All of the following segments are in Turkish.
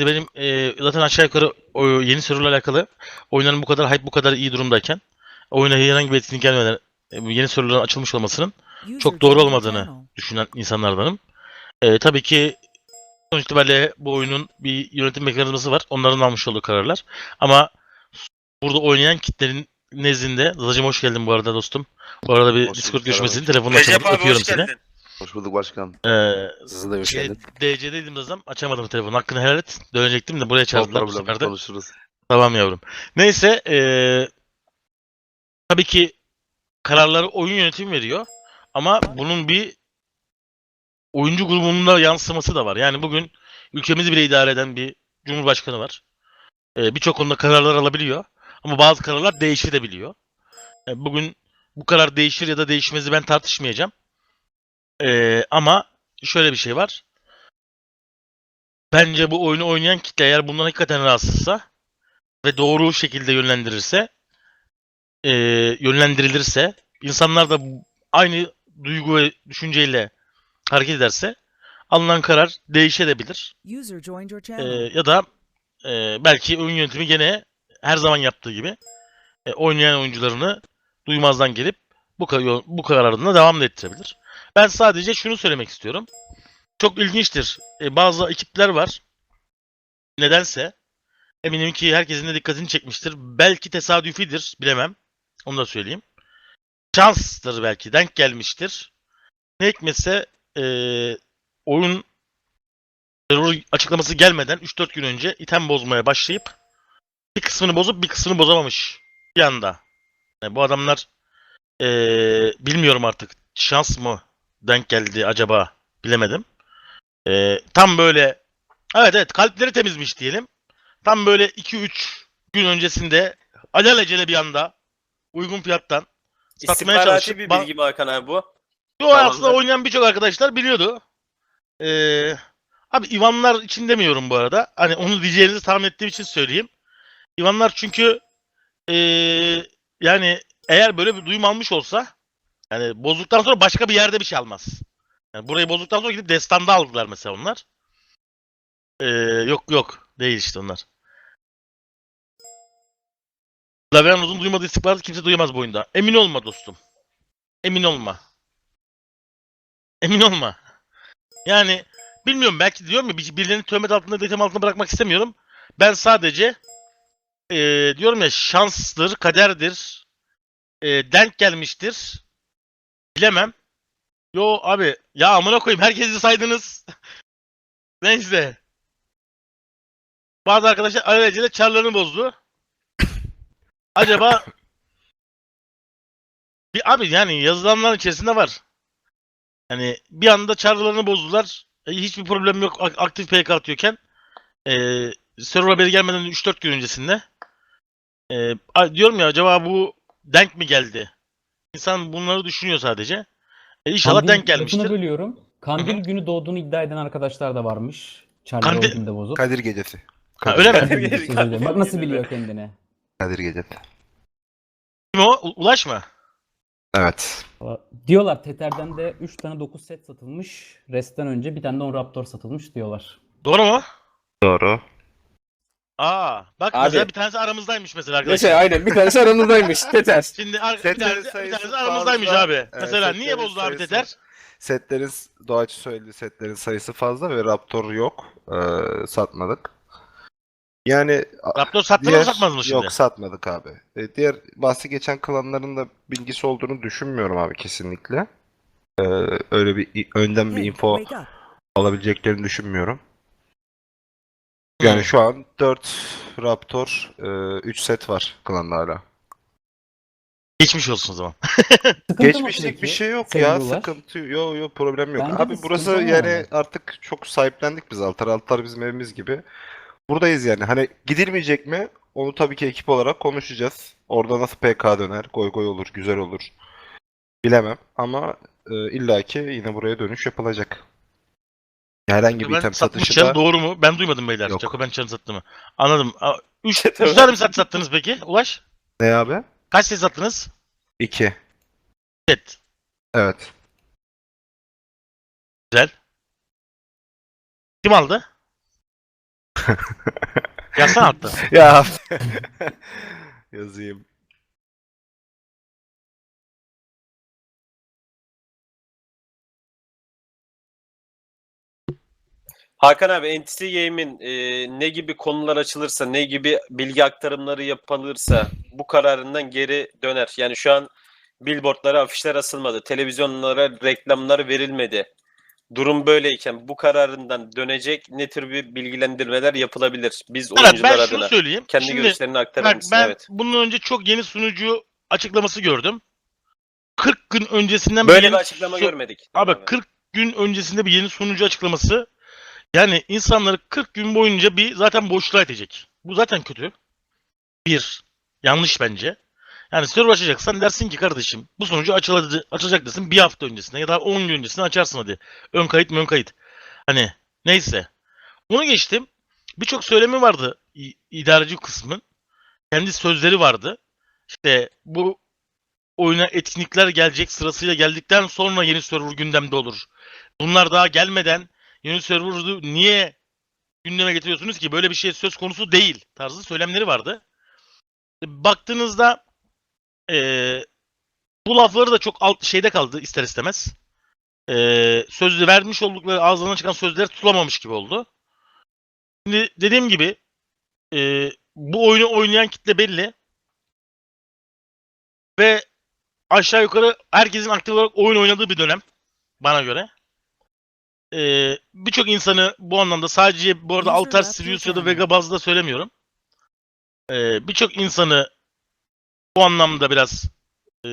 Şimdi benim e, zaten aşağı yukarı o yeni serverla alakalı oyunların bu kadar hype bu kadar iyi durumdayken oyuna herhangi bir etkinlik gelmeden e, yeni serverların açılmış olmasının Çok doğru olmadığını düşünen insanlardanım. E, tabii ki sonuç itibariyle bu oyunun bir yönetim mekanizması var. Onların almış olduğu kararlar. Ama burada oynayan kitlenin nezdinde Zacım hoş geldin bu arada dostum. Bu arada bir Hoş Discord merhaba. telefonla abi Öpüyorum seni. geldin. Hoş bulduk başkan. Ee, Siz de hoş şey, geldin. DC'deydim Razam. Açamadım telefonu. Hakkını helal et. Dönecektim de buraya çağırdılar bu problem, sefer de. konuşuruz. Tamam yavrum. Neyse eee tabii ki kararları oyun yönetimi veriyor. Ama bunun bir oyuncu grubunda yansıması da var. Yani bugün ülkemizi bile idare eden bir cumhurbaşkanı var. Eee, Birçok konuda kararlar alabiliyor. Ama bazı kararlar değişebiliyor. E, bugün bu karar değişir ya da değişmezi ben tartışmayacağım. Eee, ama şöyle bir şey var. Bence bu oyunu oynayan kitle eğer bundan hakikaten rahatsızsa ve doğru şekilde yönlendirirse eee, yönlendirilirse insanlar da aynı duygu ve düşünceyle hareket ederse alınan karar değişebilir. Eee, ya da eee, belki oyun yönetimi gene her zaman yaptığı gibi e, oynayan oyuncularını duymazdan gelip bu, bu kararına devam da ettirebilir. Ben sadece şunu söylemek istiyorum. Çok ilginçtir. E, bazı ekipler var. Nedense eminim ki herkesin de dikkatini çekmiştir. Belki tesadüfidir, bilemem. Onu da söyleyeyim. Şanstır belki, denk gelmiştir. Ne hikmetse e, oyun terör açıklaması gelmeden 3-4 gün önce item bozmaya başlayıp bir kısmını bozup bir kısmını bozamamış bir anda. Yani bu adamlar e, bilmiyorum artık şans mı denk geldi acaba bilemedim. E, tam böyle evet evet kalpleri temizmiş diyelim. Tam böyle 2-3 gün öncesinde alelacele bir anda uygun fiyattan satmaya çalışıp bir bilgi mi Hakan abi bu? Yo Tamamdır. aslında oynayan birçok arkadaşlar biliyordu. Ee, abi Ivanlar için demiyorum bu arada. Hani onu diyeceğinizi tahmin ettiğim için söyleyeyim. Ivanlar çünkü ee, yani eğer böyle bir duyum almış olsa yani bozduktan sonra başka bir yerde bir şey almaz. Yani burayı bozduktan sonra gidip destanda aldılar mesela onlar. Ee, yok yok değil işte onlar. Lavianoz'un duymadığı istihbaratı kimse duyamaz bu oyunda. Emin olma dostum. Emin olma. Emin olma. Yani bilmiyorum belki diyorum ya bir- birilerini töhmet altında detem altında bırakmak istemiyorum. Ben sadece eee, diyorum ya şanstır, kaderdir, eee, denk gelmiştir. Bilemem. Yo abi ya amına koyayım herkesi saydınız. Neyse. Bazı arkadaşlar alelacele çarlarını bozdu. Acaba bir abi yani yazılanların içerisinde var. Hani bir anda çarlarını bozdular. E, hiçbir problem yok ak- aktif PK atıyorken. E, server haberi gelmeden 3-4 gün öncesinde. E, diyorum ya acaba bu denk mi geldi? İnsan bunları düşünüyor sadece. E, inşallah Kandil- denk gelmiştir. bölüyorum. Kandil Hı hı. günü doğduğunu iddia eden arkadaşlar da varmış. Charlie Kandil- Kandil... de bozup. Kadir gecesi. Ha, öyle mi? Gecesi söylüyor. Bak nasıl biliyor kendini. Kadir gecesi. Kim o? U- Ulaş mı? Evet. Diyorlar Tether'den de 3 tane 9 set satılmış. Restten önce bir tane de 10 Raptor satılmış diyorlar. Doğru mu? Doğru. Aa, bak Abi. mesela bir tanesi aramızdaymış mesela arkadaşlar. Mesela aynen bir tanesi aranızdaymış. Teter. Şimdi ar- bir tanesi, bir sayısı tanesi aramızdaymış fazla. abi. Evet, mesela niye setlerin bozdu abi sayısı- Teter? Setlerin, Doğaçı söyledi setlerin sayısı fazla ve Raptor yok. Ee, satmadık. Yani Raptor sattı mı satmaz mı şimdi? Yok satmadık abi. Ee, diğer bahsi geçen klanların da bilgisi olduğunu düşünmüyorum abi kesinlikle. Ee, öyle bir önden bir info alabileceklerini düşünmüyorum. Yani şu an 4 Raptor, 3 set var klanda hala. Geçmiş olsun o zaman. Sıkıntı mı Geçmişlik peki? bir şey yok ya. sevgili Ulaş? Sıkıntı yok yok problem yok. Bence de Abi burası sıkıntı yani olmamalı. artık çok sahiplendik biz altar. Altar bizim evimiz gibi. Buradayız yani. Hani gidilmeyecek mi? Onu tabii ki ekip olarak konuşacağız. Orada nasıl PK döner? Goy goy olur, güzel olur. Bilemem ama e, illaki yine buraya dönüş yapılacak. Herhangi bir Ben item satmış satışı çarı da doğru mu? Ben duymadım beyler. Yok. Jaco ben çarı sattı mı? Anladım. Üç, üç tane mi sat sattınız peki? Ulaş? ne abi? Kaç set sattınız? 2. Set. Evet. Güzel. Kim aldı? Yazsana hatta. ya yazayım. Hakan abi Entity Game'in e, ne gibi konular açılırsa, ne gibi bilgi aktarımları yapılırsa bu kararından geri döner. Yani şu an billboardlara afişler asılmadı, televizyonlara reklamlar verilmedi. Durum böyleyken bu kararından dönecek ne tür bir bilgilendirmeler yapılabilir? Biz Evet, oyuncular ben şunu adına. söyleyeyim. Kendi Şimdi, görüşlerini aktarır bak, mısın? ben Evet. bundan önce çok yeni sunucu açıklaması gördüm. 40 gün öncesinden Böyle yeni bir açıklama su- görmedik. Abi 40 gün öncesinde bir yeni sunucu açıklaması yani insanları 40 gün boyunca bir zaten boşluğa itecek. Bu zaten kötü. Bir. Yanlış bence. Yani server açacaksan dersin ki kardeşim bu sunucu açılacak, açılacak desin bir hafta öncesinde ya da 10 gün öncesinde açarsın hadi. Ön kayıt ön kayıt. Hani neyse. Onu geçtim. Birçok söylemi vardı idareci kısmın. Kendi sözleri vardı. İşte bu oyuna etkinlikler gelecek sırasıyla geldikten sonra yeni server gündemde olur. Bunlar daha gelmeden yeni server'ı niye gündeme getiriyorsunuz ki? Böyle bir şey söz konusu değil tarzı söylemleri vardı. Baktığınızda eee, bu lafları da çok alt şeyde kaldı ister istemez. Eee sözü vermiş oldukları ağzından çıkan sözleri tutulamamış gibi oldu. Şimdi dediğim gibi eee, bu oyunu oynayan kitle belli. Ve aşağı yukarı herkesin aktif olarak oyun oynadığı bir dönem bana göre. Ee, Birçok insanı bu anlamda sadece bu arada Altar, Sirius ya da. Vega bazında söylemiyorum. Ee, Birçok insanı bu anlamda biraz ee,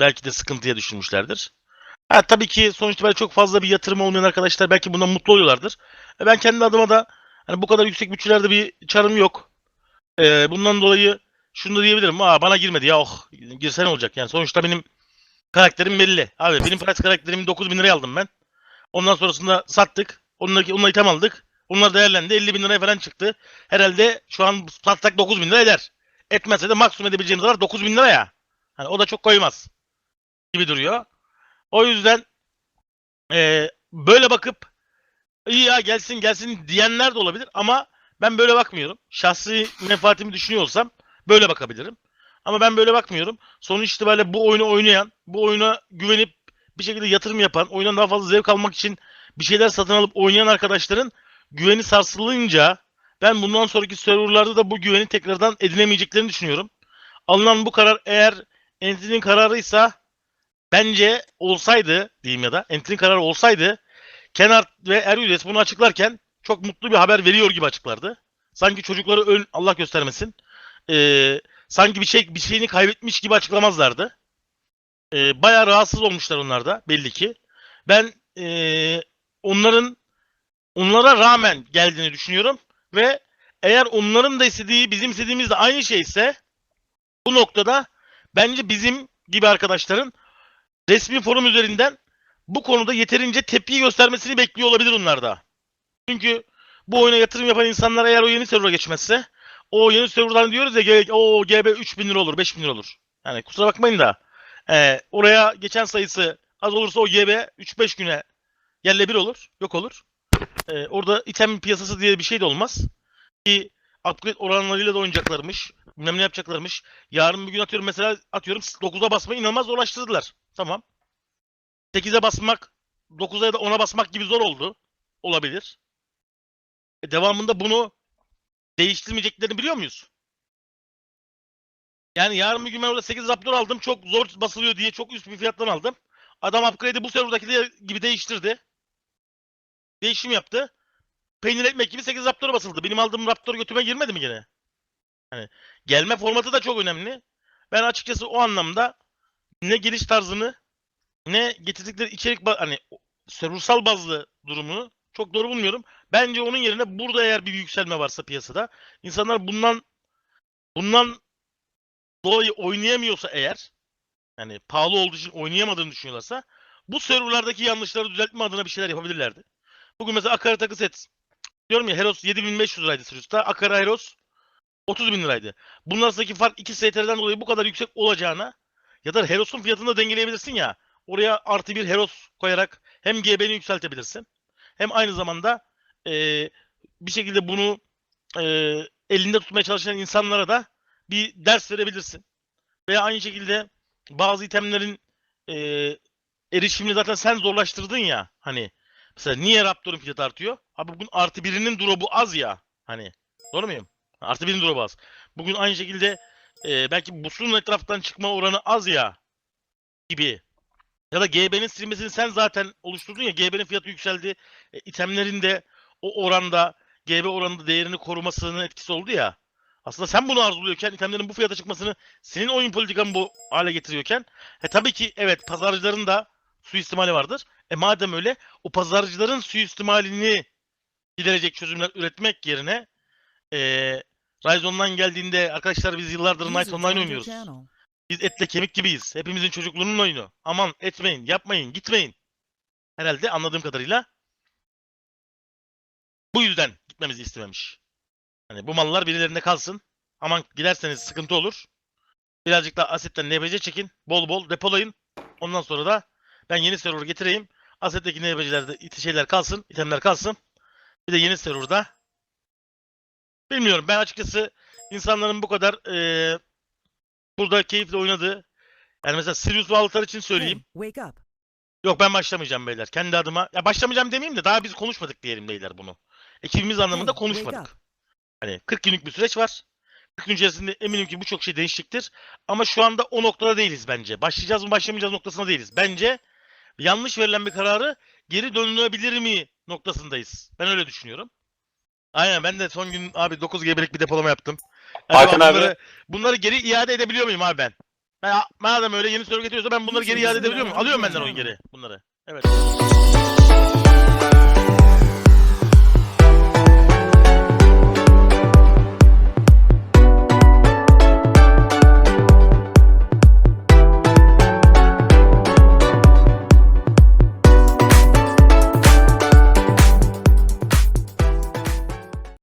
belki de sıkıntıya düşürmüşlerdir. Ha, tabii ki sonuç itibariyle çok fazla bir yatırım olmayan arkadaşlar belki bundan mutlu oluyorlardır. E, ben kendi adıma da hani bu kadar yüksek bütçelerde bir çarım yok. Ee, bundan dolayı şunu da diyebilirim. Aa bana girmedi ya oh girsen olacak. Yani sonuçta benim karakterim belli. Abi benim price karakterimi 9000 liraya aldım ben. Ondan sonrasında sattık. Onunla, onunla item aldık. Onlar değerlendi. 50 bin liraya falan çıktı. Herhalde şu an satsak 9 bin lira eder. Etmezse de maksimum edebileceğimiz kadar 9 bin lira ya. Hani o da çok koymaz. Gibi duruyor. O yüzden eee, böyle bakıp iyi ya gelsin gelsin diyenler de olabilir ama ben böyle bakmıyorum. Şahsi menfaatimi düşünüyorsam böyle bakabilirim. Ama ben böyle bakmıyorum. Sonuç itibariyle bu oyunu oynayan, bu oyuna güvenip bir şekilde yatırım yapan, oyundan daha fazla zevk almak için bir şeyler satın alıp oynayan arkadaşların güveni sarsılınca ben bundan sonraki serverlarda da bu güveni tekrardan edinemeyeceklerini düşünüyorum. Alınan bu karar eğer Entity'nin kararıysa bence olsaydı diyeyim ya da Entity'nin kararı olsaydı Kenard ve Erüdes bunu açıklarken çok mutlu bir haber veriyor gibi açıklardı. Sanki çocukları öl Allah göstermesin. Ee, sanki bir şey bir şeyini kaybetmiş gibi açıklamazlardı. Ee, bayağı rahatsız olmuşlar onlar da belli ki. Ben ee, onların onlara rağmen geldiğini düşünüyorum ve eğer onların da istediği bizim istediğimiz de aynı şeyse bu noktada bence bizim gibi arkadaşların resmi forum üzerinden bu konuda yeterince tepki göstermesini bekliyor olabilir onlar da. Çünkü bu oyuna yatırım yapan insanlar eğer o yeni server'a geçmezse o yeni server'dan diyoruz ya o GB 3000 lira olur 5000 lira olur. Yani kusura bakmayın da e, oraya geçen sayısı az olursa o GB 3-5 güne yerle bir olur. Yok olur. E, orada item piyasası diye bir şey de olmaz. Ki upgrade oranlarıyla da oynayacaklarmış. Bilmem ne yapacaklarmış. Yarın bir gün atıyorum mesela atıyorum 9'a basmayı inanılmaz zorlaştırdılar. Tamam. 8'e basmak 9'a ya da 10'a basmak gibi zor oldu. Olabilir. E, devamında bunu değiştirmeyeceklerini biliyor muyuz? Yani yarın bir gün ben orada 8 Raptor aldım. Çok zor basılıyor diye çok üst bir fiyattan aldım. Adam upgrade'i bu serverdaki gibi değiştirdi. Değişim yaptı. Peynir ekmek gibi 8 Raptor'a basıldı. Benim aldığım Raptor götüme girmedi mi gene? Hani gelme formatı da çok önemli. Ben açıkçası o anlamda ne geliş tarzını ne getirdikleri içerik hani serversal bazlı durumunu çok doğru bulmuyorum. Bence onun yerine burada eğer bir yükselme varsa piyasada insanlar bundan bundan dolayı oynayamıyorsa eğer yani pahalı olduğu için oynayamadığını düşünüyorlarsa bu serverlardaki yanlışları düzeltme adına bir şeyler yapabilirlerdi. Bugün mesela Akara takı set diyorum ya Heros 7500 liraydı Sirius'ta. Akara Heros 30 bin liraydı. Bunlar arasındaki fark 2 STR'den dolayı bu kadar yüksek olacağına ya da Heros'un fiyatını da dengeleyebilirsin ya. Oraya artı bir Heros koyarak hem GB'ni yükseltebilirsin. Hem aynı zamanda eee, bir şekilde bunu e, elinde tutmaya çalışan insanlara da bir ders verebilirsin. Veya aynı şekilde bazı itemlerin e, erişimini zaten sen zorlaştırdın ya hani. Mesela niye Raptor'un fiyatı artıyor? Abi bugün artı birinin drop'u az ya. Hani. Doğru muyum? Artı birinin drop'u az. Bugün aynı şekilde e, belki Busun'un etraftan çıkma oranı az ya. Gibi. Ya da GB'nin silmesini sen zaten oluşturdun ya. GB'nin fiyatı yükseldi. E, itemlerin de o oranda GB oranında değerini korumasının etkisi oldu ya. Aslında sen bunu arzuluyorken itemlerin bu fiyata çıkmasını senin oyun politikan bu hale getiriyorken e tabii ki evet pazarcıların da suistimali vardır. E madem öyle o pazarcıların suistimalini giderecek çözümler üretmek yerine e, Rise Online geldiğinde arkadaşlar biz yıllardır Night Online oynuyoruz. Biz etle kemik gibiyiz. Hepimizin çocukluğunun oyunu. Aman etmeyin, yapmayın, gitmeyin. Herhalde anladığım kadarıyla bu yüzden gitmemizi istememiş. Hani bu mallar birilerinde kalsın. Aman giderseniz sıkıntı olur. Birazcık da asetten NBC çekin. Bol bol depolayın. Ondan sonra da ben yeni server getireyim. Asetteki NBC'lerde it- şeyler kalsın, itemler kalsın. Bir de yeni serverda. Bilmiyorum ben açıkçası insanların bu kadar eee burada keyifle oynadığı yani mesela Sirius Valtar için söyleyeyim. wake up. Yok ben başlamayacağım beyler. Kendi adıma. Ya başlamayacağım demeyeyim de daha biz konuşmadık diyelim beyler bunu. Ekibimiz anlamında Hey, konuşmadık. Hani 40 günlük bir süreç var. 40 gün içerisinde eminim ki birçok şey değişecektir. Ama şu anda o noktada değiliz bence. Başlayacağız mı başlamayacağız noktasında değiliz. Bence yanlış verilen bir kararı geri dönülebilir mi noktasındayız. Ben öyle düşünüyorum. Aynen ben de son gün abi 9 GB'lik bir depolama yaptım. Acaba Hakan abi. bunları, bunları geri iade edebiliyor muyum abi ben? Ben madem öyle yeni soru getiriyorsa ben bunları geri iade edebiliyor muyum? Alıyorum benden oyun geri bunları. Evet.